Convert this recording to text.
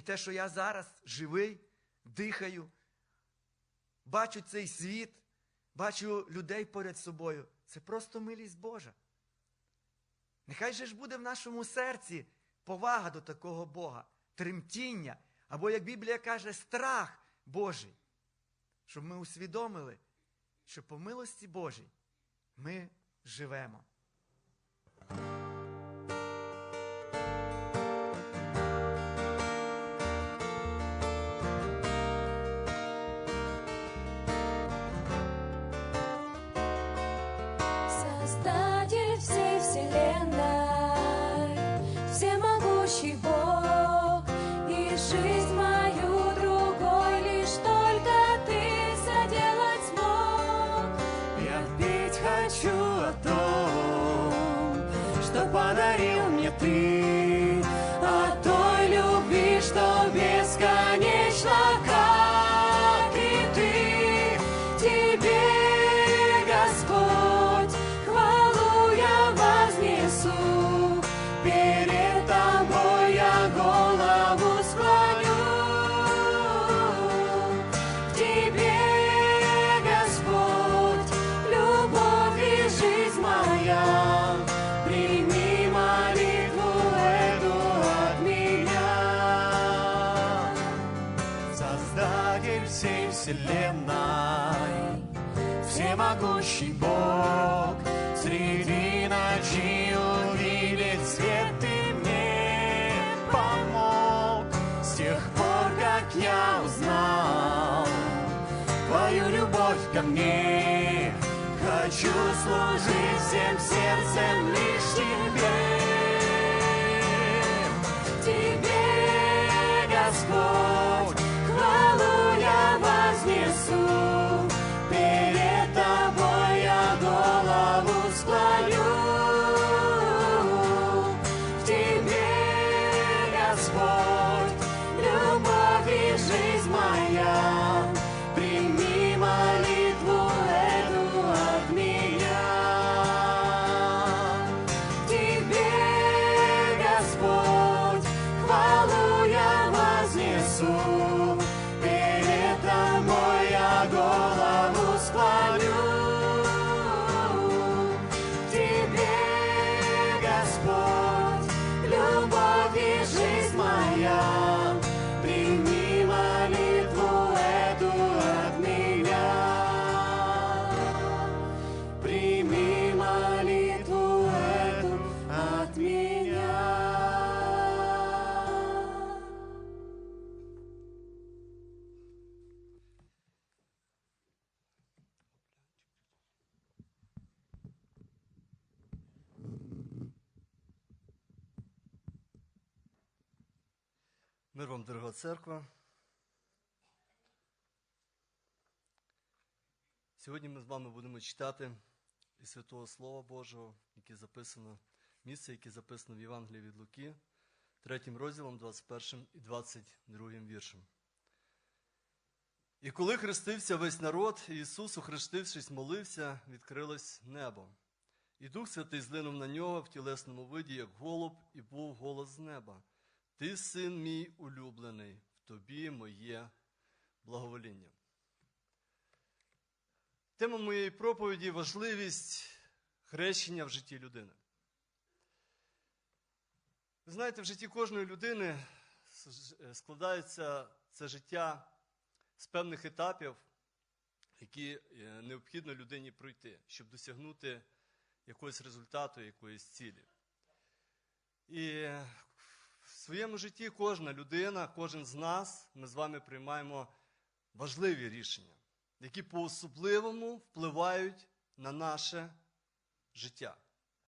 І те, що я зараз живий, дихаю, бачу цей світ, бачу людей поряд собою, це просто милість Божа. Нехай же ж буде в нашому серці повага до такого Бога, тремтіння, або, як Біблія каже, страх Божий, щоб ми усвідомили, що по милості Божій ми живемо. Создатель всей вселенной, всемогущий Бог, и жизнь мою другой лишь только ты соделать смог. Я петь хочу о том, Создатель всей вселенной, всемогущий Бог, среди ночи увидеть свет ты мне помог. С тех пор, как я узнал твою любовь ко мне, хочу служить всем сердцем лишь. Тебе, Мир вам, дорога церква. Сьогодні ми з вами будемо читати із Святого Слова Божого, яке записано, місце, яке записано в Євангелії від Луки, 3 розділом, 21 і 22 віршем. І коли хрестився весь народ, Ісус, охрестившись, молився, відкрилось небо. І Дух Святий злинув на нього в тілесному виді, як голуб, і був голос з неба. Ти син мій улюблений, в тобі моє благовоління. Тема моєї проповіді важливість хрещення в житті людини. Ви знаєте, в житті кожної людини складається це життя з певних етапів, які е, необхідно людині пройти, щоб досягнути якогось результату, якоїсь цілі. І в своєму житті кожна людина, кожен з нас, ми з вами приймаємо важливі рішення, які по-особливому впливають на наше життя.